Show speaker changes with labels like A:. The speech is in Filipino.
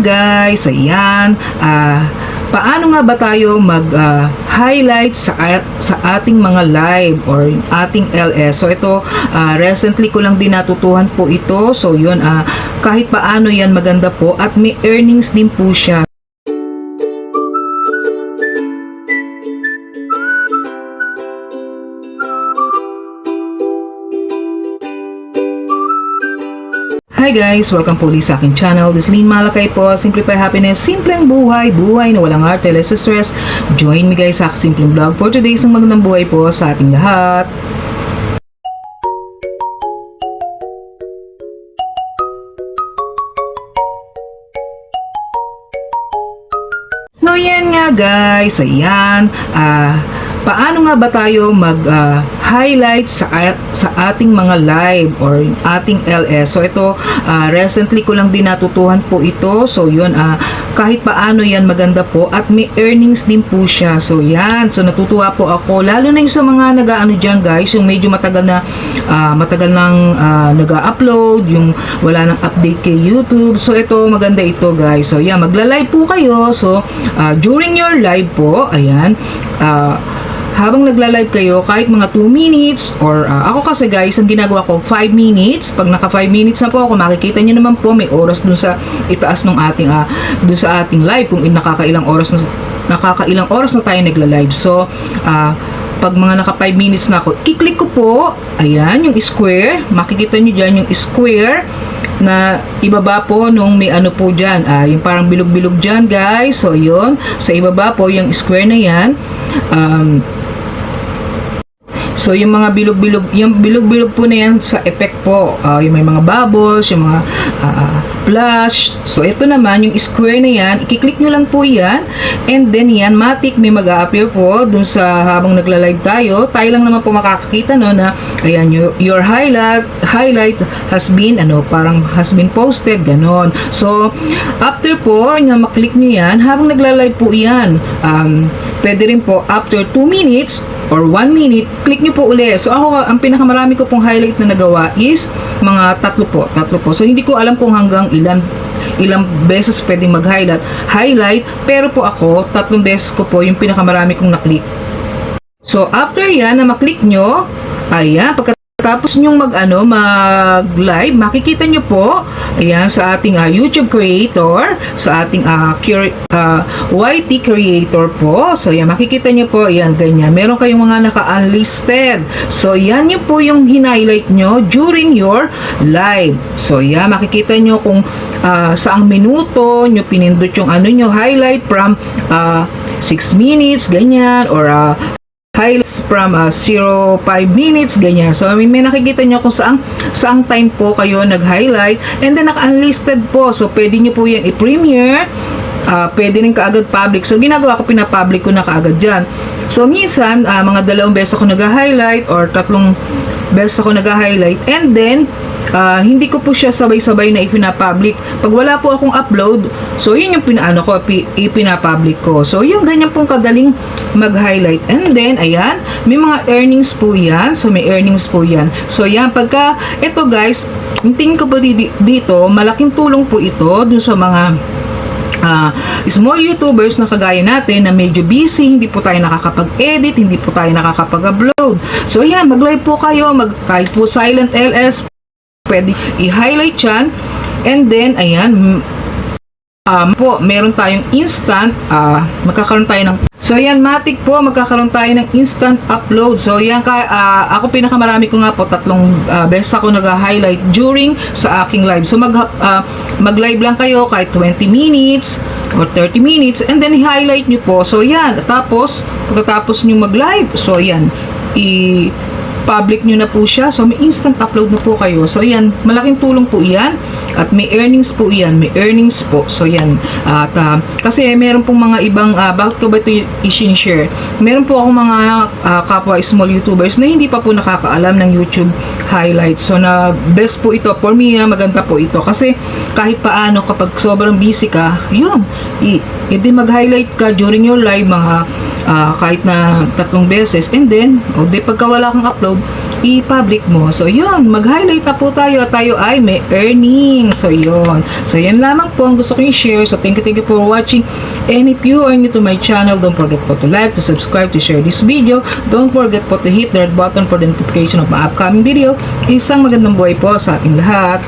A: guys, ayan, ah, paano nga ba tayo mag-highlight sa, at- sa ating mga live or ating LS. So ito, ah, recently ko lang din natutuhan po ito. So yun, ah, kahit paano yan maganda po at may earnings din po siya. Hi guys! Welcome po ulit sa aking channel. This is Lynn Malakay po. Simplify Happiness. Simpleng buhay. Buhay na walang arte, less stress. Join me guys sa aking simpleng vlog for today. Isang magandang buhay po sa ating lahat. Nga guys, ayan, ah, paano nga ba tayo mag-highlight sa, at- sa ating mga live or ating LS. So ito, ah, recently ko lang din natutuhan po ito. So yun, ah, kahit paano yan maganda po at may earnings din po siya. So yan, so natutuwa po ako. Lalo na yung sa mga nag-ano dyan guys, yung medyo matagal na, ah, matagal nang ah, nag-upload, yung wala nang update kay YouTube. So ito, maganda ito guys. So yan, magla-live po kayo. So ah, during your live po, ayan, ah, habang nagla-live kayo, kahit mga 2 minutes or ah, ako kasi guys, ang ginagawa ko 5 minutes. Pag naka 5 minutes na po ako, makikita niyo naman po may oras dun sa itaas ng ating ah, dun sa ating live kung nakakailang oras na nakakailang oras na tayo nagla-live. So, ah, pag mga naka 5 minutes na ako, kiklik ko po, ayan, yung square. Makikita nyo dyan yung square na ibaba po nung may ano po dyan. Ah, yung parang bilog-bilog dyan, guys. So, yun. Sa ibaba po, yung square na yan. Um, So, yung mga bilog-bilog, yung bilog-bilog po na yan sa effect po. Ah, yung may mga bubbles, yung mga ah, flash. So, ito naman, yung square na yan, ikiklik nyo lang po yan. And then, yan, matik, may mag appear po dun sa habang nagla-live tayo. Tayo lang naman po makakakita, no, na, ayan, your, your highlight, highlight has been, ano, parang has been posted, ganon. So, after po, na maklik nyo yan, habang nagla-live po yan, um, pwede rin po, after 2 minutes, or 1 minute, click nyo po uli. So ako, ang pinakamarami ko pong highlight na nagawa is mga tatlo po, tatlo po. So hindi ko alam kung hanggang ilan ilang beses pwedeng mag-highlight, highlight, pero po ako, tatlong beses ko po yung pinakamarami kong na-click. So after yan, na maklik nyo, ayan, pagkatapos nyong mag ano, mag live, makikita nyo po, ayan, sa ating ah, YouTube creator, sa ating ah, cur- ah, YT creator po. So yan, makikita nyo po, ayan, ganyan. Meron kayong mga naka-unlisted. So yan yun po yung hinighlight nyo during your live. So yan, makikita nyo kung ah, saang minuto nyo pinindot yung ano nyo, highlight from 6 minutes, ganyan, or ah, highlights from uh, 0 5 minutes ganyan. So may, may nakikita nyo kung saang saang time po kayo nag-highlight and then naka-unlisted po. So pwede nyo po yan i-premiere ah pwede rin kaagad public. So, ginagawa ko, pinapublic ko na kaagad dyan. So, minsan, ah, mga dalawang beses ako nag-highlight or tatlong beses ako nag-highlight. And then, ah, hindi ko po siya sabay-sabay na ipinapublic. Pag wala po akong upload, so, yun yung pinaano ko, pi- ipinapublic ko. So, yung ganyan pong kadaling mag-highlight. And then, ayan, may mga earnings po yan. So, may earnings po yan. So, yan, pagka, ito guys, yung tingin ko po di- dito, malaking tulong po ito dun sa mga ah, small YouTubers na kagaya natin na medyo busy, hindi po tayo nakakapag-edit, hindi po tayo nakakapag-upload. So yan, mag-live po kayo, mag, kahit po silent LS, pwede i-highlight yan. And then, ayan, um, po, meron tayong instant, ah, magkakaroon tayo ng So yan, Matic po, magkakaroon tayo ng instant upload. So yan, ka, ah, ako pinakamarami ko nga po, tatlong ah, beses ako nag-highlight during sa aking live. So mag, ah, mag-live lang kayo kahit 20 minutes or 30 minutes and then i-highlight nyo po. So yan, tapos, pagkatapos nyo mag-live, so yan, i- public nyo na po siya. So, may instant upload na po kayo. So, yan, malaking tulong po yan. At may earnings po yan. May earnings po. So, yan. At, ah, kasi meron pong mga ibang, ah, bakit ko ba ito i-share? Meron po akong mga ah, kapwa small YouTubers na hindi pa po nakakaalam ng YouTube highlights. So, na best po ito. For me, ah, maganda po ito. Kasi, kahit paano, kapag sobrang busy ka, yun, edi mag-highlight ka during your live, mga ah, kahit na tatlong beses. And then, o di pagka wala kang upload, i-public mo. So, yun, mag-highlight na po tayo tayo ay may earning. So, yun. So, yan lamang po ang gusto ko i-share. So, thank you, thank you for watching. And if you are new to my channel, don't forget po to like, to subscribe, to share this video. Don't forget po to hit the red button for the notification of my upcoming video. Isang magandang buhay po sa ating lahat.